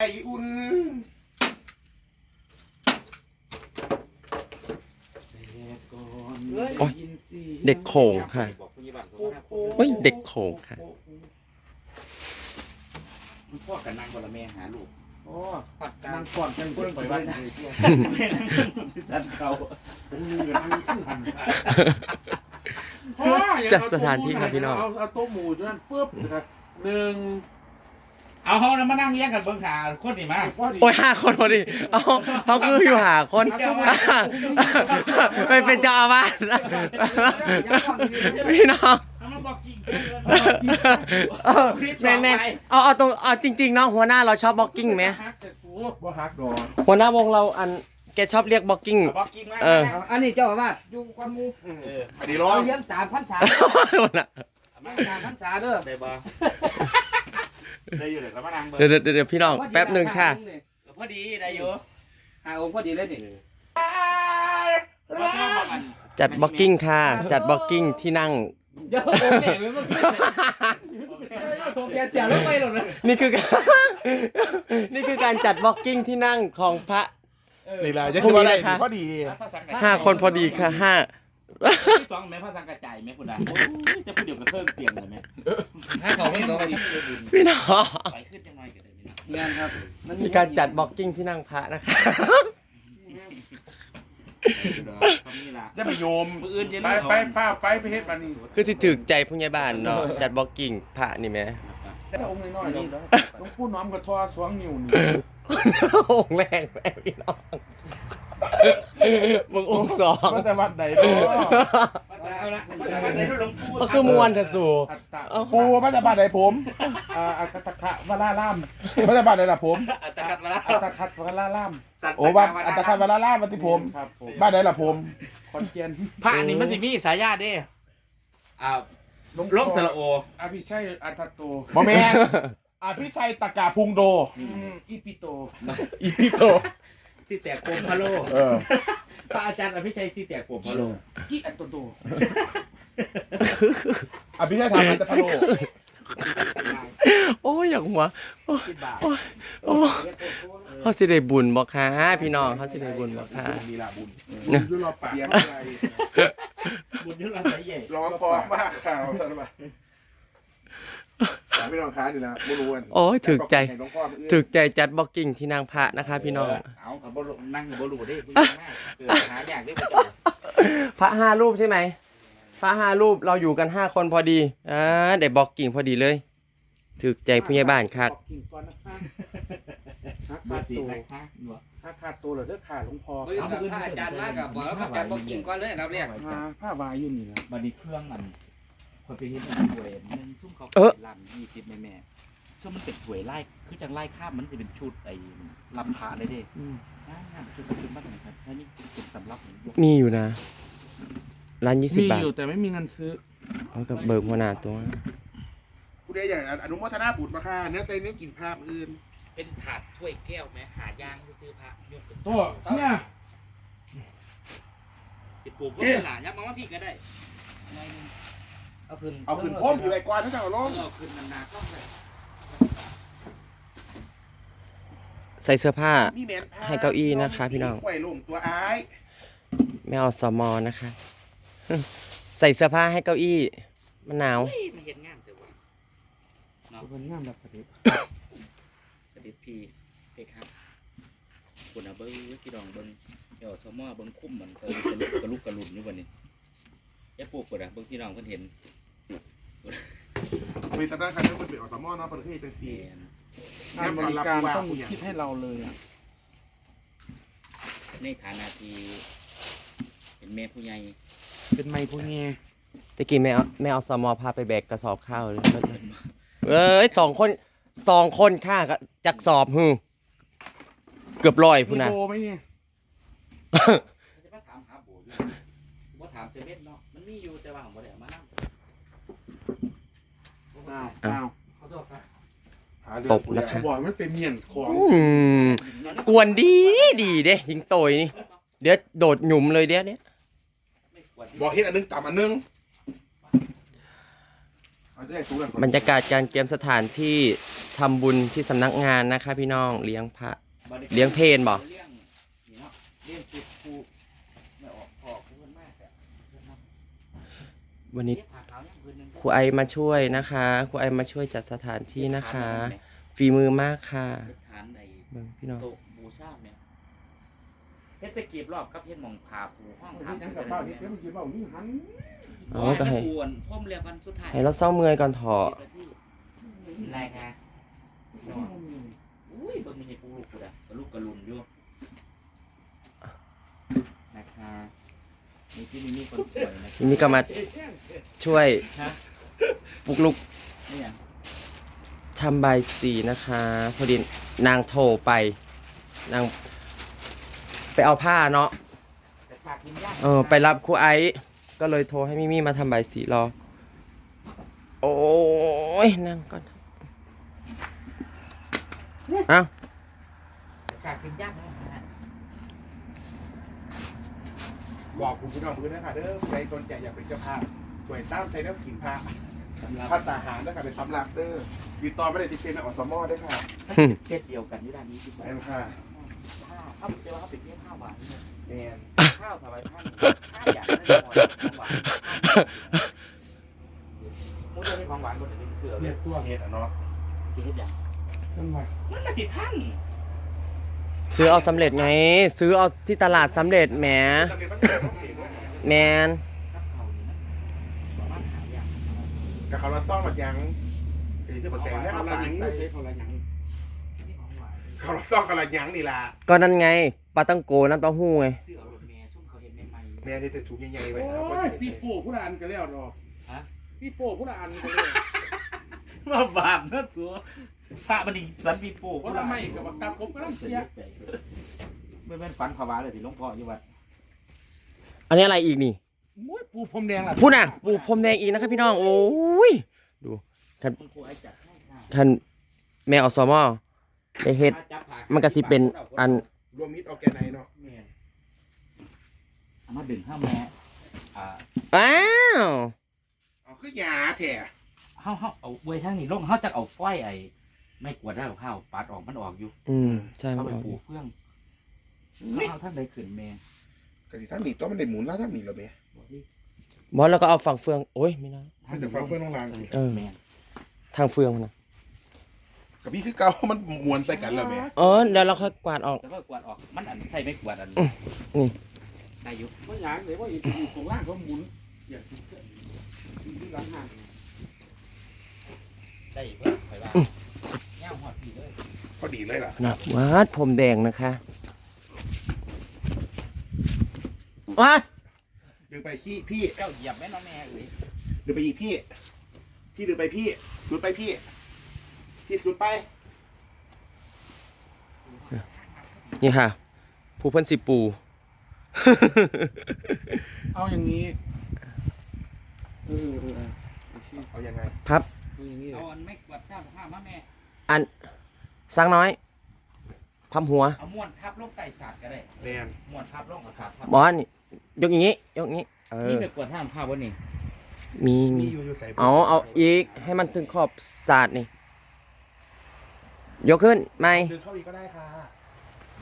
ไออุ่นโอ๊ยเด็กโขงค่ะโอ้ยเด็กโขงค่ะพ่อกับนางคนละแม่หาลูกโอ้ปัดกลานั่งก่อนกันเพิ่งไปบ้านเลยสันเขาผมลืมนั่งชื่อหันจัดสถานที่ครับพี่น้องเอาเอาโต๊ะหมูด้วยนั่นปุ๊บนะครับหนึ่ง เอาห้องนั้นมานั่งเลี้ยงกันเบิ่งหาคนนี่มาพอดีโอ้ยห้าคนพอดีเอาเขาคืออยู่หาคนไม่เป็นเจ้าอาวาสพี่น้องเอามาบอกจริงเออแม่แม่เอาเอาตรงเอาจริงๆเนาะหัวหน้าเราชอบบล็อกกิ้งไหมฮักแต่สูบบ่ฮักดอกหัวหน้าวงเราอันแกชอบเรียกบล็อกกิ้ง บอกจริงมาเออ อันนี้เจ้าอาวาสอยู่ความมูเอออันนี้ร้อเรางเลี้ยงสามพันษาหัวหน้าเลี้ยงสามพันษาเด้อ ได้บ่ ได้อยู่เลยแล้วมานั่งเบิ่งเดี๋ยวเดี๋ยวเดี๋ยวพี่น้องแป๊บหนึ่งค่ะพอดีได้อยู่หาองค์พอดีเลยนี่ว่าพ่อบอกอันจัดบล็อกกิ้งค่ะ จัดบล็อกกิ้งที่นั่ง เดี๋ยวองค์แม่ไม่มาขึ้นเลยโทรแกเสียรถไปหรอกนะนี่คือนี่คือการจัดบล็อกกิ้งที่นั่งของพระนี่แหละจะพรุ่คืงอนี้อะไรนะคะพอดีภาษากระห้าคนพอดีค่ะห้า สองแม่ภาษากระจายแม่คุณอะจะพูดเดียวกับเครื่องเตียงเลยแม่ถ้าเขาไม่ตัวไปพี่น้องไปขึ้นยังไงกันเลยนี่งานครับมีการจัดบล็อกกิ้งที่นั่งพระนะคะสามีละจะไปโยมมืออื่นจะไปไปฟ้าไปไปเฮ็ดมานี่คือสิถึกใจผู้ใหญ่บ้านเนาะจัดบล็อกกิ้งพระนี่ไหมแต่องค์น้อยๆดอกหลวงปู่น้อมกับทอสวงนิ้วนี่องค์แรกแม่พี่น้อง มึงองค์สองมันแต่วัดใดเนาะเอาละหลวงปู่ก็คือมวนเถอะสู่อัตตะปูมันจะบาดใดผมอ่าอัตตะคะวราล่ามมันจะบาดใดล่ะผม อัตคัดมาแล้วอัตตะคัดวราล่ามโอ้วัดอัตตะคัดวราล่ามมันที่ผมครับผมบ้านใดล่ะผมขอนแก่นพระนี่มันสิมีสายญาติเด้อ่าหลวงลงสระโออภิชัยอัตตโตบ่แม่นอภิชัยตะกาพุงโดอืมอีปิโต อีปิโต สิแตกโคมพะโลเออ พระอาจารย์อภิชัยสิแตกโคมพะโลอีอัตโตโตอภิชัยทำอัตตะพะโลโอ้ยอย่างหัวสิบบาทโอ้เขาสิได้บุญบ่คะพี่น้องเขาสิได้บุญบ่คะดีละบุญเนอะยุรอปากเสียงอะไรบุญยุราสายใหญ่ร้องเพอมากข่าวท่านว่าไม่ต้องค้าดีละบุรุษโอ้ยถึกใจหลวงพ่อมื้ออื่นถึกใจจัดบล็อกกิ้งที่นั่งพระนะคะ พี่น้อง เอากับบรุนั่งกับบรุได้ผู้หญิงมากเกิดหาอยากได้ประจพระห้ารูปใช่ไหมพระห้ารูปเราอยู่กันห้าคนพอดีอ่าได้บล็อกกิ้งพอดีเลยถึกใจผู้ใหญ่บ้านคักบอกกินก่อนนะคะฮักำขามาดสีตัวไหนฮะหนวดฮักขาดตัวเหรอเด้อขาหลวงพ่อเฮ้ยพระอาจารย์มากกับบอกแล้วเขาจัดบอกกิ่งก่อนเลยเราเรียกมาผ้าวายอยู่นี่นะบันนี้เครื่องมันคนไปเห็นมันถวยมันซุ่มเขาลำยี่สิบแม่แม่ ช่วงมันเป็นถวยไล่คือจังไล่ข้ามมันจะเป็นชุดไอ้ลำพาเลยเด้งามชุดชุดบ้านไหนครับถ้านี่เป็นสำรับมีอยู่นะ ร้านยี่สิบมีบาทอยู่แต่ไม่มีเงินซื้อ เอากับเบิกหัวหน้าตัวกูได้อย่างอนุโมทนาบุตรมาค่ะเนื้อใส่เนื้อกินภาพอื่น เป็นถาดถ้วยแก้วไหมหายางซื้อพระยกเป็นโซ่เชี่ยสิปลูกก็ได้หลานยักมาว่าพี่ก็ได้เอาขึ้นเอาขึ้นโค้มอยู่ไอ้กอนทั้งเจ้าล้ม เอาขึ้นนานๆต้องเลย ใส่เสื้อผ้ามีแมนผ้ให้เก้าอี้นะคะพี่น้อง ไว้ลงตัวอ้ายไม่เอาสมอนะคะ ใส่เสื้อผ้าให้เก้าอี้มันหนาวไม่เห็นงานแต่ว่าเป็นงามแบบสเต็ปสถิตพีเพครับคุณอาเบิ้งพี่ดองเบิ้งเดี๋ยวสมอเบิ้งคุ้มมันเคยกระลุกกระลุนอยู่วันนี้แย่ปลูกกดอะเบิ้งพี่น้องเพิ่นเห็น มีตำนานคันนี้มันเป็นอสมอเนาะประเทศเป็นเสี่ห็นงานบริการต้องคิดให้เราเลยอะในฐานะที่เป็นแม่ผู้ใหญ่เป็นไม้พวกนี้ตะกี้แม่เอาแม่เอาสมอพาไปแบกกระสอบข้าวเลยเอ้ยสองคนสองคนค่าก็จักสอบฮึเกือบร้อยมีพุ่นนะโบไหมเนี่ยจะมาถามหาโบอยู่ว่าถามเซเว่นเนาะมันมีอยู่แต่ว่าผมบ่ได้เอามานั่ง อ้าวอ้าวขอโทษครับหาเรื่ตองบนะคะ บอกมันเป็นเมียนของอืมกวนดีดีเด้ยิงโตยนี่ เดี๋ยวโดดหยุมเลยเดี๋ยวเนี้ยไม่ควรบอกเฮ็ดอันนึงต่ำอันนึงเอาจะได้สูงกันบรรยากาศการเตรียมสถานที่ทำบุญที่สำนักงานนะคะ พี่น้องเลี้ยงพระ เลี้ยงเพลนบ่ เลี้ยงนี่เนาะเลี้ยงสิบครูไม่ออกพอครูมันมากแต่ วันนี้เลี้ยงผักขาวยังคืนนึงครูไอมาช่วยนะคะครูไอมาช่วยจัดสถานที่นะคะ ฝีมือมากค่ะเฮ็ดฐานใดเบิ่งพี่น้องโต๊ะบูชาเนี่ยเฮ็ดไปกีบรอบกับเฮ็ดหมองผาปูห้องเฮ็ถามดหยังกับข้าวเฮ็ดเดี๋ยวมันกินเบานี่หันเอาก็ให้ปวนพ่อมเรียกวันสุดท้ายให้เราเศร้าเมื่อยก่อนเถอะนายค่ะอุ้ยเบิ่งมีให้ปูลูกกูดะกระลูกกระลุนอยู่นะคะ มีที่นี่มีคนป่วยนะทีนี้ก็มาช่วยฮะปลุกลุกนี่ยังทำใบายสีนะคะ พอดีนางโทรไป นาง ไปเอาผ้าเนาะ แต่ฝากกินยากเออไปรับครูไอซ์ก็เลยโทรให้มิมี่มาทำใบายสีรอ โอ้ยนั่งก่อนเอ้าฝากกินยากนะ บอกคุณพี่น้องมือนะคะเด้อใครสนใจอยากเป็นเจ้าภาพสวยตั้มใจเด้อกินพระพัฒนาหารนะคะเป็นสำหรับเด้อติดต่อไม่ได้ติดเป็นอสมอด้วยค่ะเจ็ดเดียวกันอยู่ด้านนี้ที่บอกแม่นค่ะข้าวข้าวเจอว่าเขาเป็นเที่ยงข้าวหวานเนี่ยแม่นข้าวถวายท่านข้าวอยากได้ของหวานมุ้งจะมีของหวานบนเป็นเสือเลเรียยกตัวเฮ็ดอะเนาะที่เฮ็ดอย่างนั่นว่ามันก็สิท่าน ซื้อเอาสำเร็จไง ซื้อเอาที่ตลาดสำเร็จแหมจำเป็นว่าจะต้องเห็นว่าแมนกับเขานี่มันสามารถหาอย่างกับเขาละซ่อมมายังเดี๋ยวจะมาแต่งให้เขาเขาละฝาหยังงไม่ใช่เขาละหยังนี่ของหวานเขาละซ่อมกันละยังนี่ล่ะก็นั่นไงปลาตังโกน้ำเต้าหู้ไงเสือรถเมย์ซุ่มเขาเห็นใหม่แม่ที่จะถูกใหญ่ๆโอไว้นะ้ยพี่โป้ผู้ละอันก็แล้วเนาะฮะพี่โป้ผู้ละอันก็แล้วๆ มาบาปนะสัวพระบันดีสันปีโป้คนละไม่กับบักตาครบก็ต้องเสียไม่เป็นฝันภาวะเลยที่หลวงพ่ออยู่วัดอันนี้อะไรอีกนี่มุ้ยปูพรมแดงล่ะพูดน่ะปูพรมแดงอีกนะครับพี่น้องโอ้ยคุณครูไอ้จัดให้ค่ะท่านแมวอสมอได้เฮ็ดมันก็สิเป็นอันรวมมิตรออร์แกไนเนาะแม่นเอามาดึงข้าวแม่อ่าอ้าวเอาคือยาแท้เฮาเฮาเอาเวยทางนี้ลงเฮาจะเอาฝ้อยไอ้ไม่กวาดได้กับข้าวปัดออกมันออกอยู่อืมใช่เขามันไปออกปลูกเฟื่องเอาท่านใดขึ้นแม่กะสิท่านมีตัวมันได้หมุนแล้วท่านมีเหรอเบ้บอกดิบอสแล้วก็เอาฝั่งเฟืองโอ้ยไม่นะท่านจะฟังเฟื่องน้องลางสิเออ แม่ทางเฟืองมันนะกับพี่คือเก่ามันมวนใส่กันแล้วแม่เออเดี๋ยวเราค่อยกวาดออก แล้วก็กวาดออกมันอันใส่ไม่กวาดอันนี่ได้อยู่ว่าหยังเลยว่าอยู่ตรงล่างเขาหมุนอย่าคิดเกินที่หลังห่าง ได้อีกว่าไปว่าเงี้ยหอดปีเลยพอดีเลยล่ะนะวัดพรมแดงนะคะว้าดึงไปขี้พี่เจ้าเหยียบแม่น้องแม่เอ้ยดึงไปอีกพี่ พี่ดึงไปพี่สุดไปพี่ พี่สุดไปนี่ค่ะ ผู้เพันสิปู เอาอย่างนี้เออเออเออโอเคเอายังไง พับ เอาอย่างนี้เอาอันไม่กวาดเจ้าข้าวมาแม่ อันสังน้อยพับหัวเอาม้วนทับลงไก่สาดก็ได้แนนม้วนทับลงกับสาดทับบอสนี่ยกอย่างนี้ ยกอย่างนี้ เอนี่อไปกวาดท่ามข้าววันนี้มีมีมีอยู่อยู่ใส่เอาเอาอีกให้มันถึงขอบศาสตร์นี่ ยกขึ้นไม่ดึงเข้าอีกก็ได้ค่ะ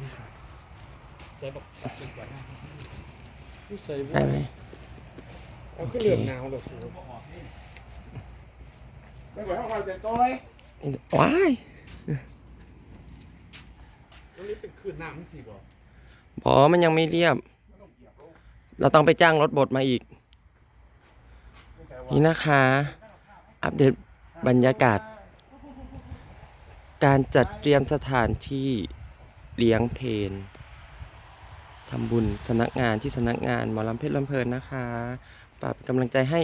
นี่ค่ะใส่บอกไปกวาดท่ามผู้ใส่ได้ไหมเอาขึ้นเรือนหนาวเหรอสู ไม่ไหวเท่าความเจ็บตัวว้ายวันนี้เป็นคืนน้ำนี่สิบอกบอมันยังไม่เรียบ เราต้องไปจ้างรถบดมาอีก นี่นะคะ อัปเดตบรรยากาศ การจัดเตรียมสถานที่เลี้ยงเพลนทำบุญสำนักงานที่สำนักงานหมอลำเพชรลำเพลินนะคะฝากเป็นกำลังใจให้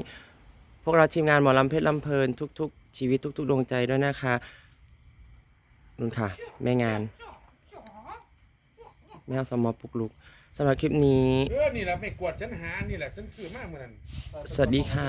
พวกเราทีมงานหมอลำเพชรลำเพลินทุก ๆ ชีวิตทุกๆดวงใจด้วยนะคะนุ่นค่ะ แม่งาน แม่เอาสมอปลุกลุกสำหรับคลิปนี้ เออ นี่แหละไม่กวาดฉันหา นี่แหละฉันซื้อมากเหมือนกันสวัสดีค่ะ